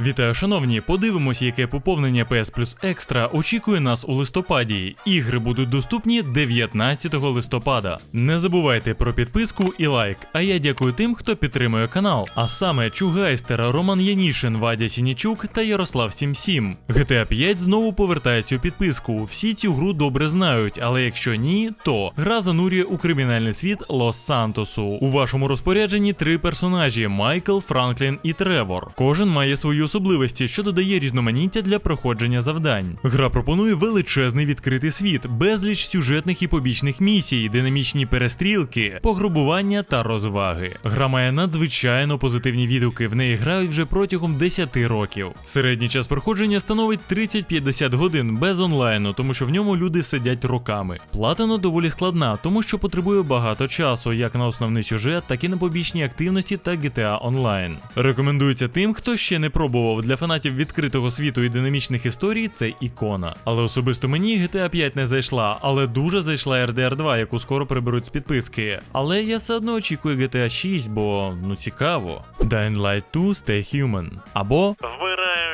Вітаю, шановні! Подивимось, яке поповнення PS Plus Extra очікує нас у листопаді. Ігри будуть доступні 19 листопада. Не забувайте про підписку і лайк. А я дякую тим, хто підтримує канал. А саме Чугайстер, Роман Янішин, Вадя Сінічук та Ярослав Сімсім. GTA 5 знову повертається у підписку. Всі цю гру добре знають, але якщо ні, то гра занурює у кримінальний світ Лос-Сантосу. У вашому розпорядженні три персонажі: Майкл, Франклін і Тревор. Кожен має свої особливості, що додає різноманіття для проходження завдань. Гра пропонує величезний відкритий світ, безліч сюжетних і побічних місій, динамічні перестрілки, пограбування та розваги. Гра має надзвичайно позитивні відгуки. В неї грають вже протягом 10 років. Середній час проходження становить 30-50 годин без онлайну, тому що в ньому люди сидять роками. Платина доволі складна, тому що потребує багато часу, як на основний сюжет, так і на побічні активності та GTA Online. Рекомендується тим, хто ще не пробував для фанатів відкритого світу і динамічних історій. Це ікона. Але особисто мені GTA 5 не зайшла, але дуже зайшла RDR 2, яку скоро приберуть з підписки. Але я все одно очікую GTA 6, бо ну цікаво. Dying Light 2 Stay Human. Або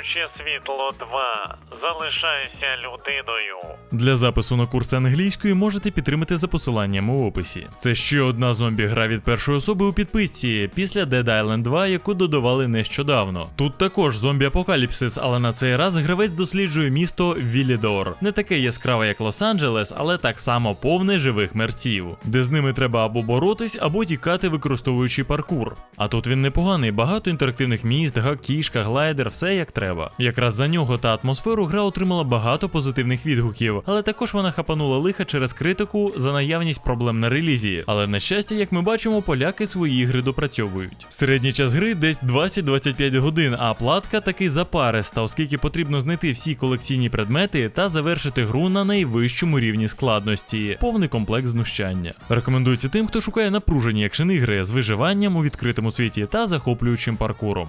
Вбираючи світло 2, залишаюся людиною. Для запису на курси англійської можете підтримати за посиланням у описі. Це ще одна зомбі-гра від першої особи у підписці після Dead Island 2, яку додавали нещодавно. Тут також зомбі-апокаліпсис, але на цей раз гравець досліджує місто Вілідор. Не таке яскраве, як Лос-Анджелес, але так само повне живих мерців, де з ними треба або боротись, або тікати, використовуючи паркур. А тут він непоганий, багато інтерактивних міст, гак, кішка, глайдер, все як треба. Якраз за нього та атмосферу гра отримала багато позитивних відгуків, але також вона хапанула лиха через критику за наявність проблем на релізі. Але на щастя, як ми бачимо, поляки свої ігри допрацьовують. Середній час гри десь 20-25 годин, а платка таки запариста, оскільки потрібно знайти всі колекційні предмети та завершити гру на найвищому рівні складності, повний комплект знущання. Рекомендується тим, хто шукає напружені екшен ігри з виживанням у відкритому світі та захоплюючим паркуром.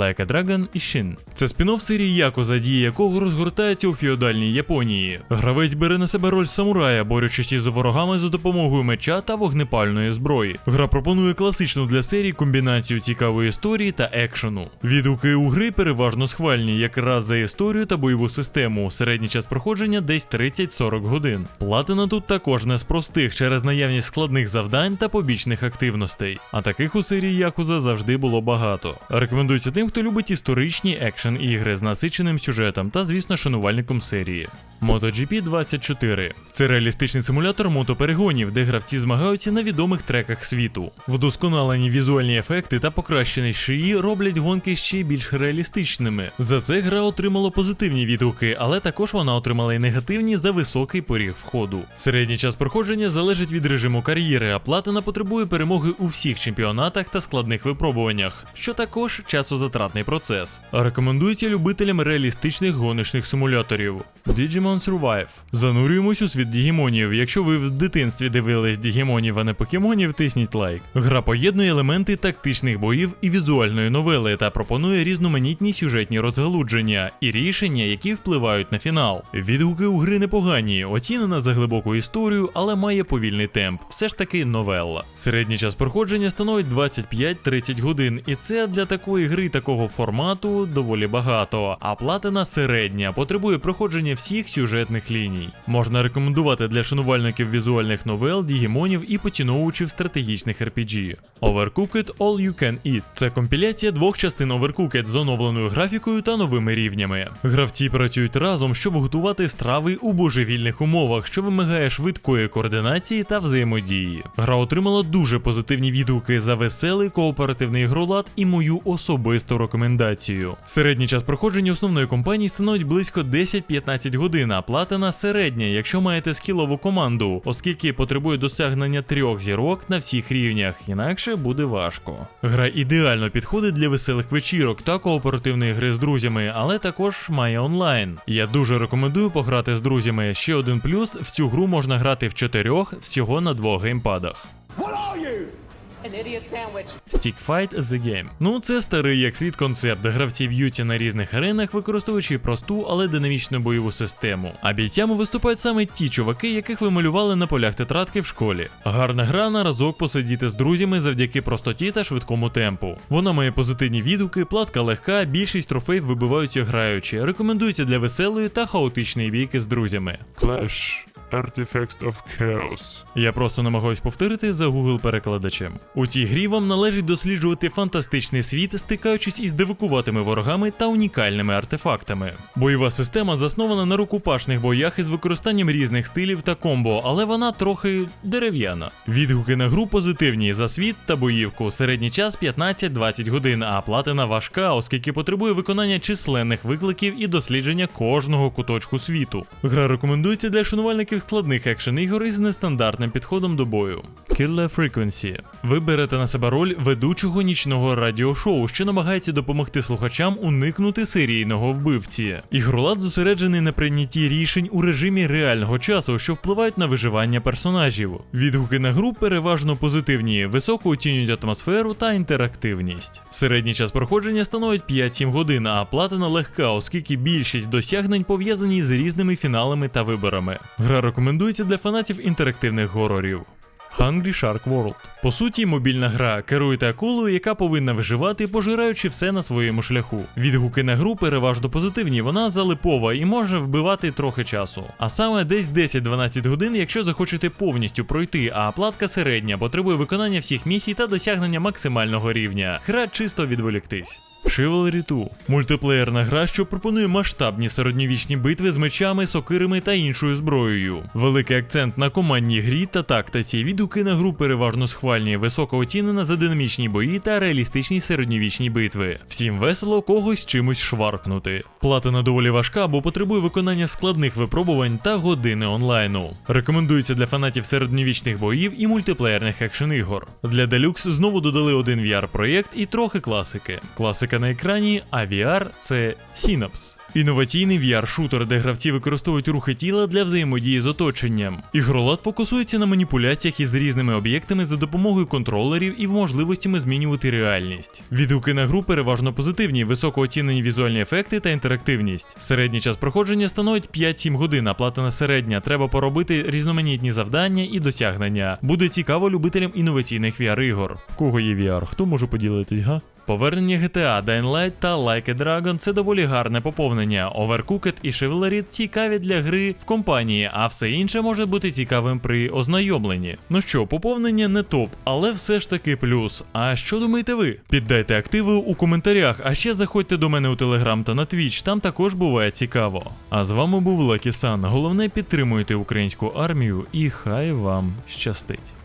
Like a Dragon і Shin. Це спін-офф серії Якуза, дії якого розгортається у феодальній Японії. Гравець бере на себе роль самурая, борючись із ворогами за допомогою меча та вогнепальної зброї. Гра пропонує класичну для серії комбінацію цікавої історії та екшену. Відгуки у гри переважно схвальні, якраз за історію та бойову систему. Середній час проходження десь 30-40 годин. Платина тут також не з простих через наявність складних завдань та побічних активностей. А таких у серії Якуза завжди було багато. Рекомендується тим, хто любить історичні екшен ігри з насиченим сюжетом та, звісно, шанувальником серії. MotoGP 24 це реалістичний симулятор мотоперегонів, де гравці змагаються на відомих треках світу. Вдосконалені візуальні ефекти та покращений шиї роблять гонки ще більш реалістичними. За це гра отримала позитивні відгуки, але також вона отримала і негативні за високий поріг входу. Середній час проходження залежить від режиму кар'єри, а платина потребує перемоги у всіх чемпіонатах та складних випробуваннях, що також часозатратний процес. Рекомендується любителям реалістичних гоночних симуляторів. Digimon Survive. Занурюємось у світ дігімонів. Якщо ви в дитинстві дивились дігімонів, а не покемонів, тисніть лайк. Гра поєднує елементи тактичних боїв і візуальної новели та пропонує різноманітні сюжетні розгалудження і рішення, які впливають на фінал. Відгуки у гри непогані, оцінена за глибоку історію, але має повільний темп. Все ж таки новелла. Середній час проходження становить 25-30 годин, і це для такої гри такого формату доволі багато. А платина середня потребує проходження всіх сюжетних ліній. Можна рекомендувати для шанувальників візуальних новел, дігімонів і поціновувачів стратегічних RPG. Overcooked All You Can Eat це компіляція двох частин Overcooked з оновленою графікою та новими рівнями. Гравці працюють разом, щоб готувати страви у божевільних умовах, що вимагає швидкої координації та взаємодії. Гра отримала дуже позитивні відгуки за веселий кооперативний ігролад і мою особисту рекомендацію. Середній час проходження основної кампанії становить близько 10-15 годин, а платина середня, якщо маєте скілову команду, оскільки потребує досягнення трьох зірок на всіх рівнях, інакше буде важко. Гра ідеально підходить для веселих вечірок та кооперативної гри з друзями, але також має онлайн. Я дуже рекомендую пограти з друзями. Ще один плюс: в цю гру можна грати в чотирьох всього на двох геймпадах. Stick Fight The Game. Ну, це старий як світ концепт, де гравці б'ються на різних аренах, використовуючи просту, але динамічну бойову систему. А бійцями виступають саме ті чуваки, яких ви малювали на полях тетрадки в школі. Гарна гра на разок посидіти з друзями завдяки простоті та швидкому темпу. Вона має позитивні відгуки, платка легка, більшість трофеїв вибиваються граючи. Рекомендується для веселої та хаотичної бійки з друзями. Clash Artifacts of Chaos. Я просто намагаюсь повторити за Google перекладачем. У цій грі вам належить досліджувати фантастичний світ, стикаючись із дивакуватими ворогами та унікальними артефактами. Бойова система заснована на рукопашних боях із використанням різних стилів та комбо, але вона трохи дерев'яна. Відгуки на гру позитивні за світ та боївку. Середній час 15-20 годин, а платина важка, оскільки потребує виконання численних викликів і дослідження кожного куточку світу. Гра рекомендується для шанувальників складних екшен ігор із нестандартним підходом до бою. Killer Frequency. Ви берете на себе роль ведучого нічного радіошоу, що намагається допомогти слухачам уникнути серійного вбивці. Ігролад зосереджений на прийнятті рішень у режимі реального часу, що впливають на виживання персонажів. Відгуки на гру переважно позитивні, високо оцінюють атмосферу та інтерактивність. Середній час проходження становить 5-7 годин, а платина легка, оскільки більшість досягнень пов'язані з різними фіналами та виборами. Гра рекомендується для фанатів інтерактивних горорів. Hungry Shark World. По суті, мобільна гра. Керуєте акулою, яка повинна виживати, пожираючи все на своєму шляху. Відгуки на гру переважно позитивні, вона залипова і може вбивати трохи часу. А саме десь 10-12 годин, якщо захочете повністю пройти, а платка середня потребує виконання всіх місій та досягнення максимального рівня. Гра чисто відволіктись. Chivalry 2 – мультиплеєрна гра, що пропонує масштабні середньовічні битви з мечами, сокирами та іншою зброєю. Великий акцент на командній грі та тактиці. Відгуки на гру переважно схвальні, високо оцінена за динамічні бої та реалістичні середньовічні битви. Всім весело когось чимось шваркнути. Платина доволі важка, бо потребує виконання складних випробувань та години онлайну. Рекомендується для фанатів середньовічних боїв і мультиплеєрних екшен ігор. Для Deluxe знову додали один VR-проєкт і трохи класики. Класика на екрані, а VR – це Synapse. Інноваційний VR-шутер, де гравці використовують рухи тіла для взаємодії з оточенням. Ігролад фокусується на маніпуляціях із різними об'єктами за допомогою контролерів і в можливостями змінювати реальність. Відгуки на гру переважно позитивні, високо оцінені візуальні ефекти та інтерактивність. Середній час проходження становить 5-7 годин, а платина середня. Треба поробити різноманітні завдання і досягнення. Буде цікаво любителям інноваційних VR-ігор. В кого є VR? Хто може поділитись, га? Повернення GTA, Dying Light та Like a Dragon це доволі гарне поповнення. Overcooked і Chivalry цікаві для гри в компанії, а все інше може бути цікавим при ознайомленні. Ну що, поповнення не топ, але все ж таки плюс. А що думаєте ви? Піддайте активи у коментарях, а ще заходьте до мене у Telegram та на Twitch, там також буває цікаво. А з вами був Лакі Сан. Головне підтримуйте українську армію і хай вам щастить.